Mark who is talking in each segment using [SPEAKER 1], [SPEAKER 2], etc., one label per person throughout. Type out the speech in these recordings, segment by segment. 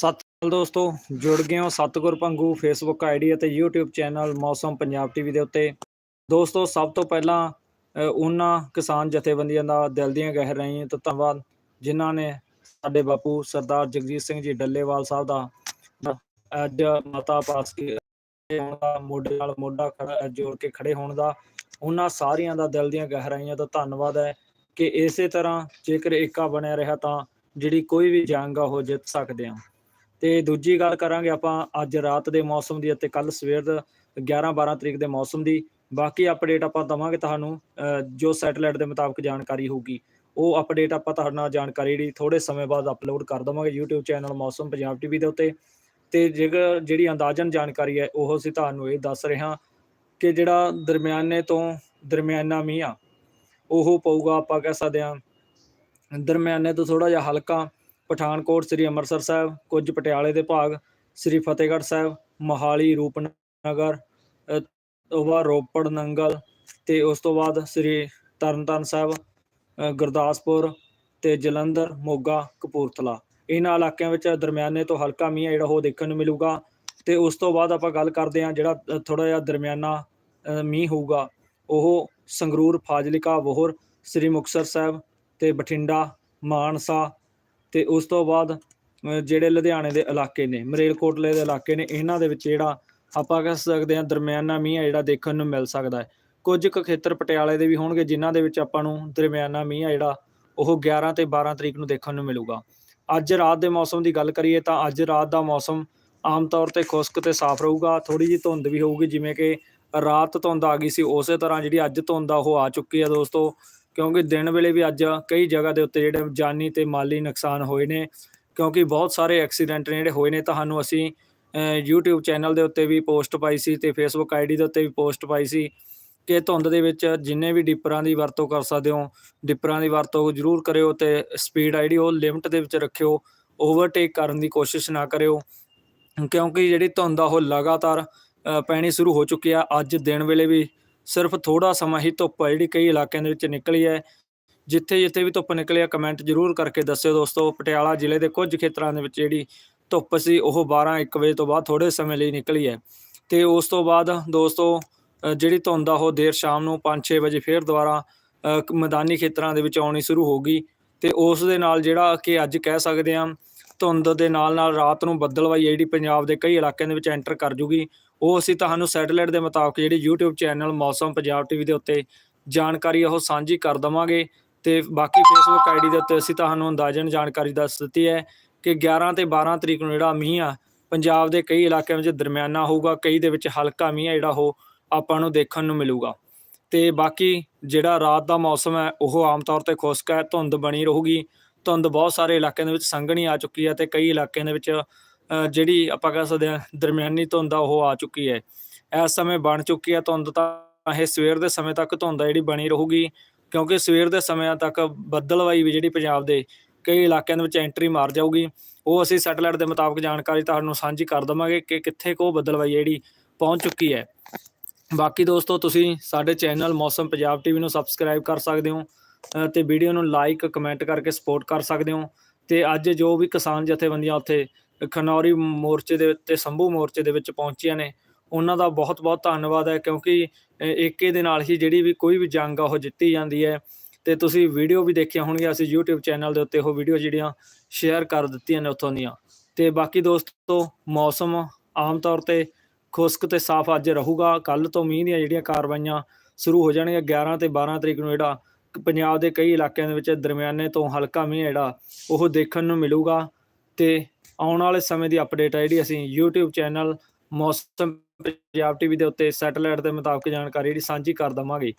[SPEAKER 1] ਸਤਿ ਸ਼੍ਰੀ ਅਕਾਲ ਦੋਸਤੋ, ਜੁੜ ਗਏ ਹੋ ਸਤਗੁਰ ਪੰਗੂ ਫੇਸਬੁੱਕ ਆਈਡੀ ਅਤੇ YouTube channel Mausam Punjab TV ਦੇ ਉੱਤੇ। ਦੋਸਤੋ, ਸਭ ਤੋਂ ਪਹਿਲਾਂ ਉਹਨਾਂ ਕਿਸਾਨ ਜਥੇਬੰਦੀਆਂ ਦਾ ਦਿਲ ਦੀਆਂ ਗਹਿਰਾਈਆਂ ਤਾਂ ਧੰਨਵਾਦ, ਜਿਨ੍ਹਾਂ ਨੇ ਸਾਡੇ ਬਾਪੂ ਸਰਦਾਰ ਜਗਜੀਤ ਸਿੰਘ ਜੀ ਡੱਲੇਵਾਲ ਸਾਹਿਬ ਦਾ ਅੱਜ ਮਾਤਾ ਪਾਸ ਦਾ ਮੋਢੇ ਨਾਲ ਮੋਢਾ ਖੜਾ ਜੋੜ ਕੇ ਖੜੇ ਹੋਣ ਦਾ, ਉਹਨਾਂ ਸਾਰਿਆਂ ਦਾ ਦਿਲ ਦੀਆਂ ਗਹਿਰਾਈਆਂ ਦਾ ਧੰਨਵਾਦ ਹੈ ਕਿ ਇਸੇ ਤਰ੍ਹਾਂ ਜੇਕਰ ਏਕਾ ਬਣਿਆ ਰਿਹਾ ਤਾਂ ਜਿਹੜੀ ਕੋਈ ਵੀ ਜੰਗ ਆ ਉਹ ਜਿੱਤ ਸਕਦੇ ਆ ਤੇ ਦੂਜੀ ਗੱਲ ਕਰਾਂਗੇ ਆਪਾਂ ਅੱਜ ਰਾਤ ਦੇ ਮੌਸਮ ਦੀ ਅਤੇ ਕੱਲ ਸਵੇਰ ਦਾ 11 12 ਤਰੀਕ ਦੇ ਮੌਸਮ ਦੀ। ਬਾਕੀ ਅਪਡੇਟ ਆਪਾਂ ਦਵਾਂਗੇ ਤੁਹਾਨੂੰ ਜੋ ਸੈਟੇਲਾਈਟ ਦੇ ਮੁਤਾਬਕ ਜਾਣਕਾਰੀ ਹੋਊਗੀ। ਉਹ ਅਪਡੇਟ ਆਪਾਂ ਤੁਹਾਡੇ ਨਾਲ ਜਾਣਕਾਰੀ ਜਿਹੜੀ ਥੋੜੇ ਸਮੇਂ ਬਾਅਦ ਅਪਲੋਡ ਕਰ ਦਵਾਂਗੇ YouTube ਚੈਨਲ ਮੌਸਮ ਪੰਜਾਬ ਟੀਵੀ ਦੇ ਉੱਤੇ। ਤੇ ਜੇਕਰ ਜਿਹੜੀ ਅੰਦਾਜ਼ਨ ਜਾਣਕਾਰੀ ਹੈ, ਉਹ ਅਸੀਂ ਤੁਹਾਨੂੰ ਇਹ ਦੱਸ ਰਿਹਾ ਕਿ ਜਿਹੜਾ ਦਰਮਿਆਨੇ ਤੋਂ ਦਰਮਿਆਨਾ ਮੀਂਹ ਆ, ਉਹ ਪਊਗਾ ਆਪਾਂ ਕਹਿ ਸਕਦੇ ਹਾਂ। ਦਰਮਿਆਨੇ ਤੋਂ ਥੋੜਾ ਜਿਹਾ ਹਲਕਾ ਪਠਾਨਕੋਟ ਸ੍ਰੀ ਅੰਮ੍ਰਿਤਸਰ ਸਾਹਿਬ ਕੁਝ ਪਟਿਆਲੇ ਦੇ ਭਾਗ ਸ੍ਰੀ ਫਤਿਹਗੜ੍ਹ ਸਾਹਿਬ ਮੋਹਾਲੀ ਰੂਪਨਗਰ ਅ, ਉਹ ਬਾਅਦ ਰੋਪੜ ਨੰਗਲ ਤੇ ਉਸ ਤੋਂ ਬਾਅਦ ਸ੍ਰੀ ਤਰਨਤਾਰਨ ਸਾਹਿਬ ਗੁਰਦਾਸਪੁਰ ਤੇ ਜਲੰਧਰ ਮੋਗਾ ਕਪੂਰਥਲਾ। ਇਹਨਾਂ ਇਲਾਕਿਆਂ ਵਿੱਚ ਦਰਮਿਆਨੇ ਤੋਂ ਹਲਕਾ ਮੀਂਹ ਆ ਜਿਹੜਾ ਉਹ ਦੇਖਣ ਨੂੰ ਮਿਲੂਗਾ ਤੇ ਉਸ ਤੋਂ ਬਾਅਦ ਆਪਾਂ ਗੱਲ ਕਰਦੇ ਹਾਂ ਜਿਹੜਾ ਥੋੜਾ ਜਿਹਾ ਦਰਮਿਆਨਾ ਮੀਂਹ ਹੋਊਗਾ ਉਹ ਸੰਗਰੂਰ ਫਾਜ਼ਿਲਕਾ ਵੋਹਰ ਸ੍ਰੀ ਮੁਕਤਸਰ ਸਾਹਿਬ ਤੇ ਬਠਿੰਡਾ ਮਾਨਸਾ ਤੇ ਉਸ ਤੋਂ ਬਾਅਦ ਜਿਹੜੇ ਲੁਧਿਆਣੇ ਦੇ ਇਲਾਕੇ ਨੇ, ਮਰੇਲਕੋਟਲੇ ਦੇ ਇਲਾਕੇ ਨੇ, ਇਹਨਾਂ ਦੇ ਵਿੱਚ ਜਿਹੜਾ ਆਪਾਂ ਕਹਿ ਸਕਦੇ ਹਾਂ ਦਰਮਿਆਨਾ ਮੀਂਹ ਜਿਹੜਾ ਦੇਖਣ ਨੂੰ ਮਿਲ ਸਕਦਾ ਹੈ। ਕੁਝ ਕੁ ਖੇਤਰ ਪਟਿਆਲੇ ਦੇ ਵੀ ਹੋਣਗੇ, ਜਿਨ੍ਹਾਂ ਦੇ ਵਿੱਚ ਆਪਾਂ ਨੂੰ ਦਰਮਿਆਨਾ ਮੀਂਹ ਆ ਜਿਹੜਾ ਉਹ 11 ਤੇ 12 ਤਰੀਕ ਨੂੰ ਦੇਖਣ ਨੂੰ ਮਿਲੂਗਾ। ਅੱਜ ਰਾਤ ਦੇ ਮੌਸਮ ਦੀ ਗੱਲ ਕਰੀਏ ਤਾਂ ਅੱਜ ਰਾਤ ਦਾ ਮੌਸਮ ਆਮ ਤੌਰ ਤੇ ਖੁਸ਼ਕ ਤੇ ਸਾਫ਼ ਰਹੂਗਾ ਥੋੜੀ ਜਿਹੀ ਧੁੰਦ ਵੀ ਹੋਊਗੀ, ਜਿਵੇਂ ਕਿ ਰਾਤ ਧੁੰਦ ਆ ਗਈ ਸੀ, ਉਸੇ ਤਰ੍ਹਾਂ ਜਿਹੜੀ ਅੱਜ ਧੁੰਦ ਆ ਉਹ ਆ ਚੁੱਕੀ ਆ ਦੋਸਤੋ। ਕਿਉਂਕਿ ਦਿਨ ਵੇਲੇ ਵੀ ਅੱਜ ਕਈ ਜਗ੍ਹਾ ਦੇ ਉੱਤੇ ਜਿਹੜੇ ਜਾਨੀ ਤੇ ਮਾਲੀ ਨੁਕਸਾਨ ਹੋਏ ਨੇ ਕਿਉਂਕਿ ਬਹੁਤ ਸਾਰੇ ਐਕਸੀਡੈਂਟ ਨੇ ਜਿਹੜੇ ਹੋਏ ਨੇ ਤੁਹਾਨੂੰ ਅਸੀਂ ਅ, YouTube ਚੈਨਲ ਦੇ ਉੱਤੇ ਵੀ ਪੋਸਟ ਪਾਈ ਸੀ ਤੇ Facebook ਆਈਡੀ ਦੇ ਉੱਤੇ ਵੀ ਪੋਸਟ ਪਾਈ ਸੀ ਕਿ ਧੁੰਦ ਦੇ ਵਿੱਚ ਜਿੰਨੇ ਵੀ ਡਿੱਪਰਾਂ ਦੀ ਵਰਤੋਂ ਕਰ ਸਕਦੇ ਹੋ ਡਿਪਰਾਂ ਦੀ ਵਰਤੋਂ ਜ਼ਰੂਰ ਕਰਿਓ ਤੇ ਸਪੀਡ ਆਈਡੀ ਉਹ ਲਿਮਟ ਦੇ ਵਿੱਚ ਰੱਖਿਓ ਓਵਰਟੇਕ ਕਰਨ ਦੀ ਕੋਸ਼ਿਸ਼ ਨਾ ਕਰਿਓ ਕਿਉਂਕਿ ਜਿਹੜੀ ਧੁੰਦ ਆ ਉਹ ਲਗਾਤਾਰ ਪੈਣੀ ਸ਼ੁਰੂ ਹੋ ਚੁੱਕੀ ਆ ਅੱਜ ਦਿਨ ਵੇਲੇ ਵੀ ਸਿਰਫ ਥੋੜਾ ਸਮਾਂ ਹੀ ਧੁੱਪ ਆ, ਜਿਹੜੀ ਕਈ ਇਲਾਕਿਆਂ ਦੇ ਵਿੱਚ ਨਿਕਲੀ ਹੈ। ਜਿੱਥੇ ਜਿੱਥੇ ਵੀ ਧੁੱਪ ਨਿਕਲੀ ਆ ਕਮੈਂਟ ਜ਼ਰੂਰ ਕਰਕੇ ਦੱਸਿਓ ਦੋਸਤੋ। ਪਟਿਆਲਾ ਜ਼ਿਲ੍ਹੇ ਦੇ ਕੁਝ ਖੇਤਰਾਂ ਦੇ ਵਿੱਚ ਜਿਹੜੀ ਧੁੱਪ ਸੀ, ਉਹ 12 1 ਵਜੇ ਤੋਂ ਬਾਅਦ ਥੋੜੇ ਸਮੇਂ ਲਈ ਨਿਕਲੀ ਹੈ। ਤੇ ਉਸ ਤੋਂ ਬਾਅਦ ਦੋਸਤੋ ਜਿਹੜੀ ਧੁੰਦ ਆ, ਉਹ ਦੇਰ ਸ਼ਾਮ ਨੂੰ 5-6 ਵਜੇ ਫੇਰ ਦੁਬਾਰਾ ਮੈਦਾਨੀ ਖੇਤਰਾਂ ਦੇ ਵਿੱਚ ਆਉਣੀ ਸ਼ੁਰੂ ਹੋ ਗਈ। ਤੇ ਉਸ ਦੇ ਨਾਲ ਜਿਹੜਾ ਕਿ ਅੱਜ ਕਹਿ ਸਕਦੇ ਹਾਂ, ਧੁੰਦ ਦੇ ਨਾਲ ਨਾਲ ਰਾਤ ਨੂੰ ਬੱਦਲਵਾਈ ਜਿਹੜੀ ਪੰਜਾਬ ਦੇ ਕਈ ਇਲਾਕਿਆਂ ਦੇ ਵਿੱਚ ਐਂਟਰ ਕਰ ਜੂਗੀ। ਉਹ ਅਸੀਂ ਤੁਹਾਨੂੰ ਸੈਟੇਲਾਈਟ ਦੇ ਮੁਤਾਬਕ ਜਿਹੜੀ YouTube ਚੈਨਲ ਮੌਸਮ ਪੰਜਾਬ ਟੀਵੀ ਦੇ ਉੱਤੇ ਜਾਣਕਾਰੀ ਉਹ ਸਾਂਝੀ ਕਰ ਦਵਾਂਗੇ ਤੇ ਬਾਕੀ Facebook ਆਈਡੀ ਦੇ ਉੱਤੇ ਅਸੀਂ ਤੁਹਾਨੂੰ ਅੰਦਾਜ਼ਨ ਜਾਣਕਾਰੀ ਦੱਸ ਦਿੱਤੀ ਹੈ ਕਿ 11 ਤੇ 12 ਤਰੀਕ ਨੂੰ ਜਿਹੜਾ ਮੀਂਹ ਆ, ਪੰਜਾਬ ਦੇ ਕਈ ਇਲਾਕਿਆਂ ਵਿੱਚ ਦਰਮਿਆਨਾ ਹੋਊਗਾ, ਕਈ ਦੇ ਵਿੱਚ ਹਲਕਾ ਮੀਂਹ ਆ ਜਿਹੜਾ ਉਹ ਆਪਾਂ ਨੂੰ ਦੇਖਣ ਨੂੰ ਮਿਲੂਗਾ। ਤੇ ਬਾਕੀ ਜਿਹੜਾ ਰਾਤ ਦਾ ਮੌਸਮ ਹੈ, ਉਹ ਆਮ ਤੌਰ ਤੇ ਖੁਸ਼ਕ ਹੈ, ਧੁੰਦ ਬਣੀ ਰਹੂਗੀ, ਧੁੰਦ ਬਹੁਤ ਸਾਰੇ ਇਲਾਕਿਆਂ ਦੇ ਵਿੱਚ ਸੰਘਣੀ ਆ ਚੁੱਕੀ ਹੈ ਤੇ ਕਈ ਇਲਾਕਿਆਂ ਦੇ ਵਿੱਚ ਜਿਹੜੀ ਆਪਾਂ ਕਹਿ ਸਕਦੇ ਹਾਂ ਦਰਮਿਆਨੀ ਧੁੰਦ ਆ ਉਹ ਆ ਚੁੱਕੀ ਹੈ। ਇਸ ਸਮੇਂ ਬਣ ਚੁੱਕੀ ਹੈ ਧੁੰਦ ਤਾਂ ਇਹ ਸਵੇਰ ਦੇ ਸਮੇਂ ਤੱਕ ਧੁੰਦ ਆ ਜਿਹੜੀ ਬਣੀ ਰਹੂਗੀ ਕਿਉਂਕਿ ਸਵੇਰ ਦੇ ਸਮਿਆਂ ਤੱਕ ਬੱਦਲਵਾਈ ਵੀ ਜਿਹੜੀ ਪੰਜਾਬ ਦੇ ਕਈ ਇਲਾਕਿਆਂ ਦੇ ਵਿੱਚ ਐਂਟਰੀ ਮਾਰ ਜਾਊਗੀ। ਉਹ ਅਸੀਂ ਸੈਟਲਾਈਟ ਦੇ ਮੁਤਾਬਕ ਜਾਣਕਾਰੀ ਤੁਹਾਨੂੰ ਸਾਂਝੀ ਕਰ ਦਵਾਂਗੇ ਕਿ ਕਿੱਥੇ ਕੋ ਬੱਦਲਵਾਈ ਜਿਹੜੀ ਪਹੁੰਚ ਚੁੱਕੀ ਹੈ। ਬਾਕੀ ਦੋਸਤੋ ਤੁਸੀਂ ਸਾਡੇ ਚੈਨਲ ਮੌਸਮ ਪੰਜਾਬ ਟੀਵੀ ਨੂੰ ਸਬਸਕ੍ਰਾਈਬ ਕਰ ਸਕਦੇ ਹੋ ਅ, ਤੇ ਵੀਡੀਓ ਨੂੰ ਲਾਈਕ ਕਮੈਂਟ ਕਰਕੇ ਸਪੋਰਟ ਕਰ ਸਕਦੇ ਹੋ ਤੇ ਅੱਜ ਜੋ ਵੀ ਕਿਸਾਨ ਜਥੇਬੰਦੀਆਂ ਉੱਥੇ ਖਨੌਰੀ ਮੋਰਚੇ ਦੇ ਉੱਤੇ ਸੰਭੂ ਮੋਰਚੇ ਦੇ ਵਿੱਚ ਪਹੁੰਚੀਆਂ ਨੇ। ਉਹਨਾਂ ਦਾ ਬਹੁਤ ਬਹੁਤ ਧੰਨਵਾਦ ਹੈ ਕਿਉਂਕਿ ਏਕੇ ਦੇ ਨਾਲ ਹੀ ਜਿਹੜੀ ਵੀ ਕੋਈ ਵੀ ਜੰਗ ਆ, ਉਹ ਜਿੱਤੀ ਜਾਂਦੀ ਹੈ। ਤੇ ਤੁਸੀਂ ਵੀਡੀਓ ਵੀ ਦੇਖੀਆਂ ਹੋਣਗੀਆਂ ਅਸੀਂ YouTube ਚੈਨਲ ਦੇ ਉੱਤੇ, ਉਹ ਵੀਡੀਓ ਜਿਹੜੀਆਂ ਸ਼ੇਅਰ ਕਰ ਦਿੱਤੀਆਂ ਨੇ ਉੱਥੋਂ ਦੀਆਂ। ਤੇ ਬਾਕੀ ਦੋਸਤੋ, ਮੌਸਮ ਆਮ ਤੌਰ ਤੇ ਖੁਸ਼ਕ ਤੇ ਸਾਫ਼ ਅੱਜ ਰਹੂਗਾ। ਕੱਲ ਤੋਂ ਮੀਂਹ ਦੀਆਂ ਜਿਹੜੀਆਂ ਕਾਰਵਾਈਆਂ ਸ਼ੁਰੂ ਹੋ ਜਾਣਗੀਆਂ 11 ਤੇ 12 ਤਰੀਕ ਨੂੰ ਜਿਹੜਾ ਪੰਜਾਬ ਦੇ ਕਈ ਇਲਾਕਿਆਂ ਦੇ ਵਿੱਚ ਦਰਮਿਆਨੇ ਤੋਂ ਹਲਕਾ ਮੀਂਹ ਜਿਹੜਾ, ਉਹ ਦੇਖਣ ਨੂੰ ਮਿਲੂਗਾ। ਤੇ ਆਉਣ ਵਾਲੇ ਸਮੇਂ ਦੀ ਅਪਡੇਟ ਹੈ ਜਿਹੜੀ ਅਸੀਂ YouTube ਚੈਨਲ ਮੌਸਮ, ਪੰਜਾਬ ਟੀਵੀ ਦੇ ਉੱਤੇ ਸੈਟੇਲਾਈਟ ਦੇ ਮੁਤਾਬਕ ਜਾਣਕਾਰੀ ਜਿਹੜੀ ਸਾਂਝੀ ਕਰ ਦਵਾਂਗੇ।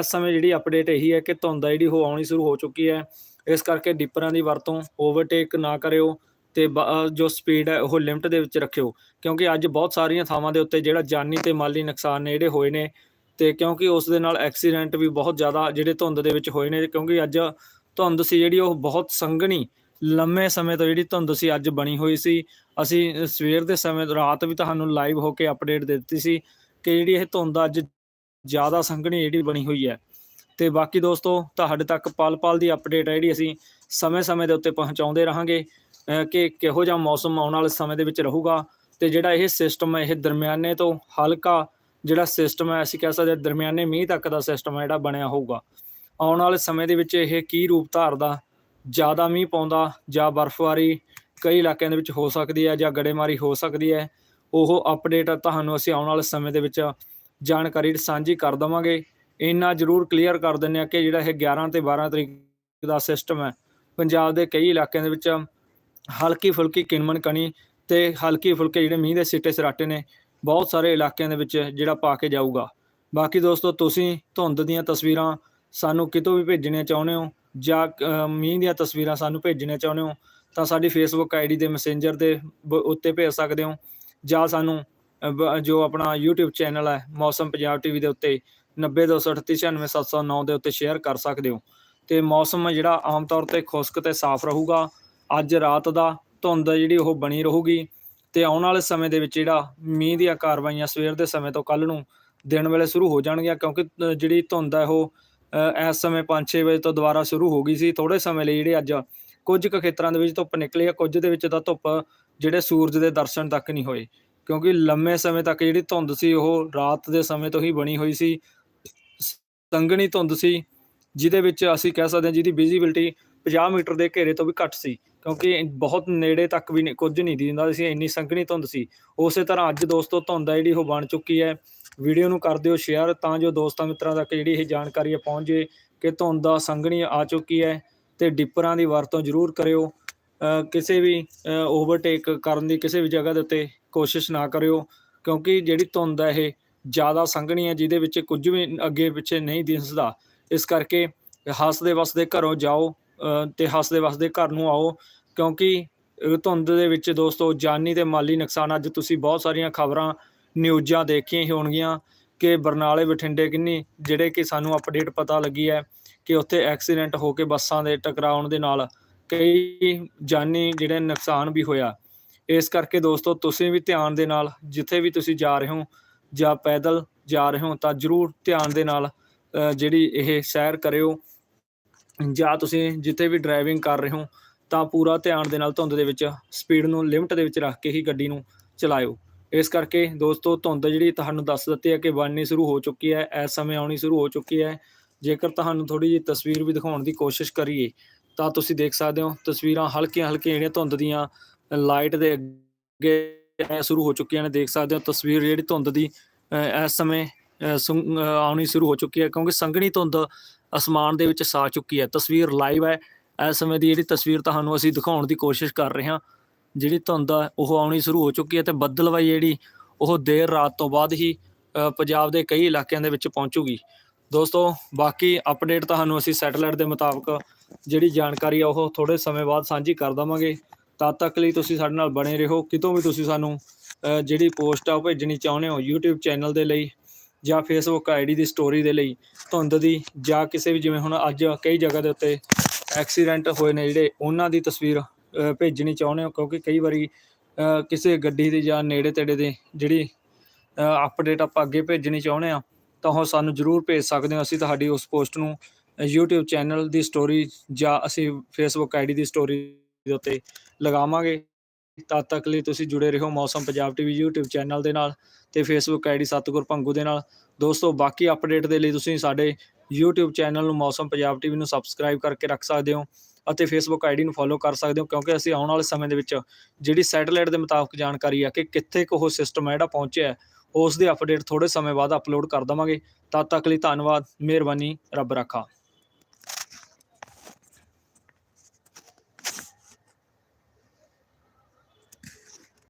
[SPEAKER 1] ਇਸ ਸਮੇਂ ਜਿਹੜੀ ਅਪਡੇਟ ਇਹੀ ਹੈ ਕਿ ਧੁੰਦ ਆ ਜਿਹੜੀ ਉਹ ਆਉਣੀ ਸ਼ੁਰੂ ਹੋ ਚੁੱਕੀ ਹੈ। ਇਸ ਕਰਕੇ ਡਿੱਪਰਾਂ ਦੀ ਵਰਤੋਂ ਓਵਰਟੇਕ ਨਾ ਕਰਿਓ ਤੇ ਬ- ਜੋ ਸਪੀਡ ਹੈ ਉਹ ਲਿਮਟ ਦੇ ਵਿੱਚ ਰੱਖਿਓ। ਕਿਉਂਕਿ ਅੱਜ ਬਹੁਤ ਸਾਰੀਆਂ ਥਾਵਾਂ ਦੇ ਉੱਤੇ ਜਿਹੜਾ ਜਾਨੀ ਤੇ ਮਾਲੀ ਨੁਕਸਾਨ ਨੇ ਜਿਹੜੇ ਹੋਏ ਨੇ ਤੇ ਕਿਉਂਕਿ ਉਸ ਦੇ ਨਾਲ ਐਕਸੀਡੈਂਟ ਵੀ ਬਹੁਤ ਜ਼ਿਆਦਾ ਜਿਹੜੇ ਧੁੰਦ ਦੇ ਵਿੱਚ ਹੋਏ ਨੇ ਕਿਉਂਕਿ ਅੱਜ ਧੁੰਦ ਸੀ ਜਿਹੜੀ ਉਹ ਬਹੁਤ ਸੰਘਣੀ ਲੰਮੇ ਸਮੇਂ ਤੋਂ ਜਿਹੜੀ ਧੁੰਦ ਸੀ, ਅੱਜ ਬਣੀ ਹੋਈ ਸੀ। ਅਸੀਂ ਸਵੇਰ ਦੇ ਸਮੇਂ, ਰਾਤ ਵੀ ਤੁਹਾਨੂੰ ਲਾਈਵ ਹੋ ਕੇ ਅਪਡੇਟ ਦਿੱਤੀ ਸੀ ਕਿ ਜਿਹੜੀ ਇਹ ਧੁੰਦ ਅੱਜ ਜ਼ਿਆਦਾ ਸੰਘਣੀ ਜਿਹੜੀ ਬਣੀ ਹੋਈ ਹੈ। ਤੇ ਬਾਕੀ ਦੋਸਤੋ, ਤੁਹਾਡੇ ਤੱਕ ਪਲ ਪਲ ਦੀ ਅਪਡੇਟ ਹੈ ਜਿਹੜੀ ਅਸੀਂ ਸਮੇਂ-ਸਮੇਂ ਦੇ ਉੱਤੇ ਪਹੁੰਚਾਉਂਦੇ ਰਹਾਂਗੇ। ਕਿ ਕਿਹੋ ਜਿਹਾ ਮੌਸਮ ਆਉਣ ਵਾਲੇ ਸਮੇਂ ਦੇ ਵਿੱਚ ਰਹੂਗਾ ਤੇ ਜਿਹੜਾ ਇਹ ਸਿਸਟਮ ਹੈ, ਇਹ ਦਰਮਿਆਨੇ ਤੋਂ ਹਲਕਾ ਜਿਹੜਾ ਸਿਸਟਮ ਹੈ, ਅਸੀਂ ਕਹਿ ਸਕਦੇ ਹਾਂ ਦਰਮਿਆਨੇ ਮੀਂਹ ਤੱਕ ਦਾ ਸਿਸਟਮ ਹੈ ਜਿਹੜਾ ਬਣਿਆ ਹੋਊਗਾ। ਆਉਣ ਵਾਲੇ ਸਮੇਂ ਦੇ ਵਿੱਚ ਇਹ ਕੀ ਰੂਪ ਧਾਰਦਾ ਜ਼ਿਆਦਾ ਮੀਂਹ ਪਾਉਂਦਾ ਜਾਂ ਬਰਫ਼ਬਾਰੀ ਕਈ ਇਲਾਕਿਆਂ ਦੇ ਵਿੱਚ ਹੋ ਸਕਦੀ ਹੈ ਜਾਂ ਗੜੇਮਾਰੀ ਹੋ ਸਕਦੀ ਹੈ, ਉਹ ਅਪਡੇਟ ਤੁਹਾਨੂੰ ਅਸੀਂ ਆਉਣ ਵਾਲੇ ਸਮੇਂ ਦੇ ਵਿੱਚ ਜਾਣਕਾਰੀ ਸਾਂਝੀ ਕਰ ਦਵਾਂਗੇ। ਇੰਨਾ ਜ਼ਰੂਰ ਕਲੀਅਰ ਕਰ ਦਿੰਦੇ ਆ ਕਿ ਜਿਹੜਾ ਇਹ 11 ਤੇ 12 ਤਰੀਕ ਦਾ ਸਿਸਟਮ ਹੈ, ਪੰਜਾਬ ਦੇ ਕਈ ਇਲਾਕਿਆਂ ਦੇ ਵਿੱਚ ਹਲਕੀ ਫੁਲਕੀ ਕਿਣਮਣ ਕਣੀ ਤੇ ਹਲਕੀ ਫੁਲਕੇ ਜਿਹੜੇ ਮੀਂਹ ਦੇ ਸਿੱਟੇ ਸਰਾਟੇ ਨੇ, ਬਹੁਤ ਸਾਰੇ ਇਲਾਕਿਆਂ ਦੇ ਵਿੱਚ ਜਿਹੜਾ ਪਾ ਕੇ ਜਾਊਗਾ। ਬਾਕੀ ਦੋਸਤੋ, ਤੁਸੀਂ ਧੁੰਦ ਦੀਆਂ ਤਸਵੀਰਾਂ ਸਾਨੂੰ ਕਿਤੋਂ ਵੀ ਭੇਜਣੀਆਂ ਚਾਹੁੰਦੇ ਹੋ ਜਾਂ ਮੀਂਹ ਦੀਆਂ ਤਸਵੀਰਾਂ ਸਾਨੂੰ ਭੇਜਣੀਆਂ ਚਾਹੁੰਦੇ ਹੋ, ਤਾਂ ਸਾਡੀ ਫੇਸਬੁੱਕ ਆਈਡੀ ਦੇ ਮੈਸੇਂਜਰ ਦੇ ਉੱਤੇ ਭੇਜ ਸਕਦੇ ਹੋ, ਜਾਂ ਸਾਨੂੰ ਜੋ ਆਪਣਾ YouTube ਚੈਨਲ ਹੈ, ਮੌਸਮ ਪੰਜਾਬ ਟੀਵੀ ਦੇ ਉੱਤੇ 9028396709 ਦੇ ਉੱਤੇ ਸ਼ੇਅਰ ਕਰ ਸਕਦੇ ਹੋ। ਤੇ ਮੌਸਮ ਜਿਹੜਾ ਆਮ ਤੌਰ ਤੇ ਖੁਸ਼ਕ ਤੇ ਸਾਫ਼ ਰਹੂਗਾ, ਅੱਜ ਰਾਤ ਦਾ ਧੁੰਦ ਜਿਹੜੀ ਉਹ ਬਣੀ ਰਹੂਗੀ, ਤੇ ਆਉਣ ਵਾਲੇ ਸਮੇਂ ਦੇ ਵਿੱਚ ਜਿਹੜਾ ਮੀਂਹ ਦੀਆਂ ਕਾਰਵਾਈਆਂ ਸਵੇਰ ਦੇ ਸਮੇਂ ਤੋਂ ਕੱਲ ਨੂੰ ਦਿਨ ਵੇਲੇ ਸ਼ੁਰੂ ਹੋ ਜਾਣਗੀਆਂ, ਕਿਉਂਕਿ ਜਿਹੜੀ ਧੁੰਦ ਹੈ ਉਹ ਇਸ ਸਮੇਂ 5-6 ਵਜੇ ਤੋਂ ਦੁਬਾਰਾ ਸ਼ੁਰੂ ਹੋ ਗਈ ਸੀ। ਥੋੜੇ ਸਮੇਂ ਲਈ ਜਿਹੜੇ ਅੱਜ ਕੁਝ ਕੁ ਖੇਤਰਾਂ ਦੇ ਵਿੱਚ ਧੁੱਪ ਨਿਕਲੀ ਆ, ਕੁਝ ਦੇ ਵਿੱਚ ਤਾਂ ਧੁੱਪ ਜਿਹੜੇ ਸੂਰਜ ਦੇ ਦਰਸ਼ਨ ਤੱਕ ਨਹੀਂ ਹੋਏ। ਕਿਉਂਕਿ ਲੰਮੇ ਸਮੇਂ ਤੱਕ ਜਿਹੜੀ ਧੁੰਦ ਸੀ, ਉਹ ਰਾਤ ਦੇ ਸਮੇਂ ਤੋਂ ਹੀ ਬਣੀ ਹੋਈ ਸੀ। ਸੰਘਣੀ ਧੁੰਦ ਸੀ, ਜਿਹਦੇ ਵਿੱਚ ਅਸੀਂ ਕਹਿ ਸਕਦੇ ਹਾਂ ਜਿਹਦੀ ਵਿਜ਼ਿਬਿਲਟੀ 50 ਮੀਟਰ ਦੇ ਘੇਰੇ ਤੋਂ ਵੀ ਘੱਟ ਸੀ। ਕਿਉਂਕਿ ਬਹੁਤ ਨੇੜੇ ਤੱਕ ਵੀ ਨਹੀਂ- ਕੁਝ ਨਹੀਂ ਦਿੰਦਾ ਸੀ, ਇੰਨੀ ਸੰਘਣੀ ਧੁੰਦ ਸੀ। ਉਸੇ ਤਰ੍ਹਾਂ ਅੱਜ ਦੋਸਤੋ ਧੁੰਦ ਹੈ ਜਿਹੜੀ, ਉਹ ਬਣ ਚੁੱਕੀ ਹੈ। ਵੀਡੀਓ ਨੂੰ ਕਰ ਦਿਓ ਸ਼ੇਅਰ ਤਾਂ ਜੋ ਦੋਸਤਾਂ ਮਿੱਤਰਾਂ ਤੱਕ ਜਿਹੜੀ ਇਹ ਜਾਣਕਾਰੀ ਹੈ ਪਹੁੰਚ ਜੇ ਕਿ ਧੁੰਦ ਦਾ ਸੰਘਣੀ ਆ ਚੁੱਕੀ ਹੈ ਤੇ ਡਿੱਪਰਾਂ ਦੀ ਵਰਤੋਂ ਜ਼ਰੂਰ ਕਰਿਓ। ਕਿਸੇ ਵੀ ਓਵਰਟੇਕ ਕਰਨ ਦੀ ਕਿਸੇ ਵੀ ਜਗ੍ਹਾ ਦੇ ਉੱਤੇ ਕੋਸ਼ਿਸ਼ ਨਾ ਕਰਿਓ ਕਿਉਂਕਿ ਜਿਹੜੀ ਧੁੰਦ ਹੈ ਇਹ ਜ਼ਿਆਦਾ ਸੰਘਣੀ ਹੈ ਜਿਹਦੇ ਵਿੱਚ ਕੁਝ ਵੀ ਅੱਗੇ ਪਿੱਛੇ ਨਹੀਂ ਦਿਸਦਾ। ਇਸ ਕਰਕੇ ਹੱਸਦੇ ਵਸਦੇ ਘਰੋਂ ਜਾਓ ਅ, ਤੇ ਹੱਸਦੇ ਵਸਦੇ ਘਰ ਨੂੰ ਆਓ ਕਿਉਂਕਿ ਧੁੰਦ ਦੇ ਵਿੱਚ ਦੋਸਤੋ ਜਾਨੀ ਤੇ ਮਾਲੀ ਨੁਕਸਾਨ ਅੱਜ ਤੁਸੀਂ ਬਹੁਤ ਸਾਰੀਆਂ ਖਬਰਾਂ ਨਿਊਜ਼ਾਂ ਦੇਖੀਆਂ ਹੀ ਹੋਣਗੀਆਂ ਕਿ ਬਰਨਾਲੇ ਬਠਿੰਡੇ ਕਿੰਨੀ, ਜਿਹੜੇ ਕਿ ਸਾਨੂੰ ਅਪਡੇਟ ਪਤਾ ਲੱਗੀ ਹੈ ਕਿ ਉੱਥੇ ਐਕਸੀਡੈਂਟ ਹੋ ਕੇ ਬੱਸਾਂ ਦੇ ਟਕਰਾਉਣ ਦੇ ਨਾਲ ਕਈ ਜਾਨੀ ਜਿਹੜੇ ਨੁਕਸਾਨ ਵੀ ਹੋਇਆ। ਇਸ ਕਰਕੇ ਦੋਸਤੋ, ਤੁਸੀਂ ਵੀ ਧਿਆਨ ਦੇ ਨਾਲ, ਜਿੱਥੇ ਵੀ ਤੁਸੀਂ ਜਾ ਰਹੇ ਹੋ ਜਾਂ ਪੈਦਲ ਜਾ ਰਹੇ ਹੋ, ਤਾਂ ਜ਼ਰੂਰ ਧਿਆਨ ਦੇ ਨਾਲ ਜਿਹੜੀ ਇਹ ਸੈਰ ਕਰਿਓ। ਜਾਂ ਤੁਸੀਂ ਜਿੱਥੇ ਵੀ ਡਰਾਈਵਿੰਗ ਕਰ ਰਹੇ ਹੋ, ਤਾਂ ਪੂਰਾ ਧਿਆਨ ਦੇ ਨਾਲ ਧੁੰਦ ਦੇ ਵਿੱਚ ਸਪੀਡ ਨੂੰ ਲਿਮਟ ਦੇ ਵਿੱਚ ਰੱਖ ਕੇ ਹੀ ਗੱਡੀ ਨੂੰ ਚਲਾਇਓ। ਇਸ ਕਰਕੇ ਦੋਸਤੋ ਧੁੰਦ ਜਿਹੜੀ ਤੁਹਾਨੂੰ ਦੱਸ ਦਿੱਤੀ ਹੈ ਕਿ ਬਣਨੀ ਸ਼ੁਰੂ ਹੋ ਚੁੱਕੀ ਹੈ ਇਸ ਸਮੇਂ ਆਉਣੀ ਸ਼ੁਰੂ ਹੋ ਚੁੱਕੀ ਹੈ। ਜੇਕਰ ਤੁਹਾਨੂੰ ਥੋੜੀ ਜਿਹੀ ਤਸਵੀਰ ਵੀ ਦਿਖਾਉਣ ਦੀ ਕੋਸ਼ਿਸ਼ ਕਰੀਏ ਤਾਂ ਤੁਸੀਂ ਦੇਖ ਸਕਦੇ ਹੋ ਤਸਵੀਰਾਂ ਹਲਕੀਆਂ ਹਲਕੀਆਂ ਜਿਹੜੀਆਂ ਧੁੰਦ ਦੀਆਂ ਲਾਈਟ ਦੇ ਅੱਗੇ ਸ਼ੁਰੂ ਹੋ ਚੁੱਕੀਆਂ ਨੇ। ਦੇਖ ਸਕਦੇ ਹੋ ਤਸਵੀਰ ਜਿਹੜੀ ਧੁੰਦ ਦੀ ਇਸ ਸਮੇਂ ਅ, ਆਉਣੀ ਸ਼ੁਰੂ ਹੋ ਚੁੱਕੀ ਹੈ ਕਿਉਂਕਿ ਸੰਘਣੀ ਧੁੰਦ ਅਸਮਾਨ ਦੇ ਵਿੱਚ ਸਾ ਚੁੱਕੀ ਹੈ। ਤਸਵੀਰ ਲਾਈਵ ਹੈ। ਇਸ ਸਮੇਂ ਦੀ ਜਿਹੜੀ ਤਸਵੀਰ ਤੁਹਾਨੂੰ ਅਸੀਂ ਦਿਖਾਉਣ ਦੀ ਕੋਸ਼ਿਸ਼ ਕਰ ਰਹੇ ਹਾਂ ਜਿਹੜੀ ਧੁੰਦ ਆ, ਉਹ ਆਉਣੀ ਸ਼ੁਰੂ ਹੋ ਚੁੱਕੀ ਹੈ ਤੇ ਬੱਦਲਵਾਈ ਜਿਹੜੀ, ਉਹ ਦੇਰ ਰਾਤ ਤੋਂ ਬਾਅਦ ਹੀ ਪੰਜਾਬ ਦੇ ਕਈ ਇਲਾਕਿਆਂ ਦੇ ਵਿੱਚ ਪਹੁੰਚੂਗੀ। ਦੋਸਤੋ, ਬਾਕੀ ਅਪਡੇਟ ਤੁਹਾਨੂੰ ਅਸੀਂ ਸੈਟਲਾਈਟ ਦੇ ਮੁਤਾਬਕ ਜਿਹੜੀ ਜਾਣਕਾਰੀ ਆ, ਉਹ ਥੋੜੇ ਸਮੇਂ ਬਾਅਦ ਸਾਂਝੀ ਕਰ ਦਵਾਂਗੇ। ਤਦ ਤੱਕ ਲਈ ਤੁਸੀਂ ਸਾਡੇ ਨਾਲ ਬਣੇ ਰਹੋ। ਕਿਤੋਂ ਵੀ ਤੁਸੀਂ ਸਾਨੂੰ ਜਿਹੜੀ ਪੋਸਟ ਆ, ਉਹ ਭੇਜਣੀ ਚਾਹੁੰਦੇ ਹੋ YouTube ਚੈਨਲ ਦੇ ਲਈ ਜਾਂ Facebook ਆਈਡੀ ਦੀ ਸਟੋਰੀ ਦੇ ਲਈ, ਧੁੰਦ ਦੀ ਜਾਂ ਕਿਸੇ ਵੀ ਜਿਵੇਂ ਹੁਣ ਅੱਜ ਕਈ ਜਗ੍ਹਾ ਦੇ ਉੱਤੇ ਐਕਸੀਡੈਂਟ ਹੋਏ ਨੇ ਜਿਹੜੇ, ਉਹਨਾਂ ਦੀ ਤਸਵੀਰ ਭੇਜਣੀ ਚਾਹੁੰਦੇ ਹੋ? ਕਿਉਂਕਿ ਕਈ ਵਾਰੀ ਕਿਸੇ ਗੱਡੀ ਦੀ ਜਾਂ ਨੇੜੇ ਤੇੜੇ ਦੇ ਜਿਹੜੀ ਅਪਡੇਟ ਆਪਾਂ ਅੱਗੇ ਭੇਜਣੀ ਚਾਹੁੰਦੇ ਆ ਤਾਂ ਉਹ ਸਾਨੂੰ ਜਰੂਰ ਭੇਜ ਸਕਦੇ ਹੋ। ਅਸੀਂ ਤੁਹਾਡੀ ਉਸ ਪੋਸਟ ਨੂੰ ਅ, YouTube ਚੈਨਲ ਦੀ ਸਟੋਰੀ ਜਾਂ ਅਸੀਂ Facebook ਆਈਡੀ ਦੀ ਸਟੋਰੀ ਦੇ ਉੱਤੇ ਲਗਾਵਾਂਗੇ। ਤਦ ਤੱਕ ਲਈ ਤੁਸੀਂ ਜੁੜੇ ਰਹੋ ਮੌਸਮ ਪੰਜਾਬ ਟੀਵੀ YouTube ਚੈਨਲ ਦੇ ਨਾਲ ਤੇ Facebook ਆਈਡੀ ਸਤਗੁਰ ਭੰਗੂ ਦੇ ਨਾਲ। ਦੋਸਤੋ ਬਾਕੀ ਅਪਡੇਟ ਦੇ ਲਈ ਤੁਸੀਂ ਸਾਡੇ YouTube ਚੈਨਲ ਨੂੰ ਮੌਸਮ ਪੰਜਾਬ ਟੀਵੀ ਨੂੰ ਸਬਸਕ੍ਰਾਈਬ ਕਰਕੇ ਰੱਖ ਸਕਦੇ ਹੋ। ਅਤੇ Facebook ਆਈਡੀ ਨੂੰ ਫੋਲੋ ਕਰ ਸਕਦੇ ਹੋ, ਕਿਉਂਕਿ ਅਸੀਂ ਆਉਣ ਵਾਲੇ ਸਮੇਂ ਦੇ ਵਿੱਚ ਜਿਹੜੀ ਸੈਟੇਲਾਈਟ ਦੇ ਮੁਤਾਬਕ ਜਾਣਕਾਰੀ ਆ ਕਿ ਕਿੱਥੇ ਕੁ ਉਹ ਸਿਸਟਮ ਹੈ ਜਿਹੜਾ ਪਹੁੰਚਿਆ ਉਸ ਦੇ ਅਪਡੇਟ ਥੋੜੇ ਸਮੇਂ ਬਾਅਦ ਅਪਲੋਡ ਕਰ ਦਵਾਂਗੇ। ਤਦ ਤੱਕ ਲਈ ਧੰਨਵਾਦ, ਮਿਹਰਬਾਨੀ, ਰੱਬ ਰਾਖਾ।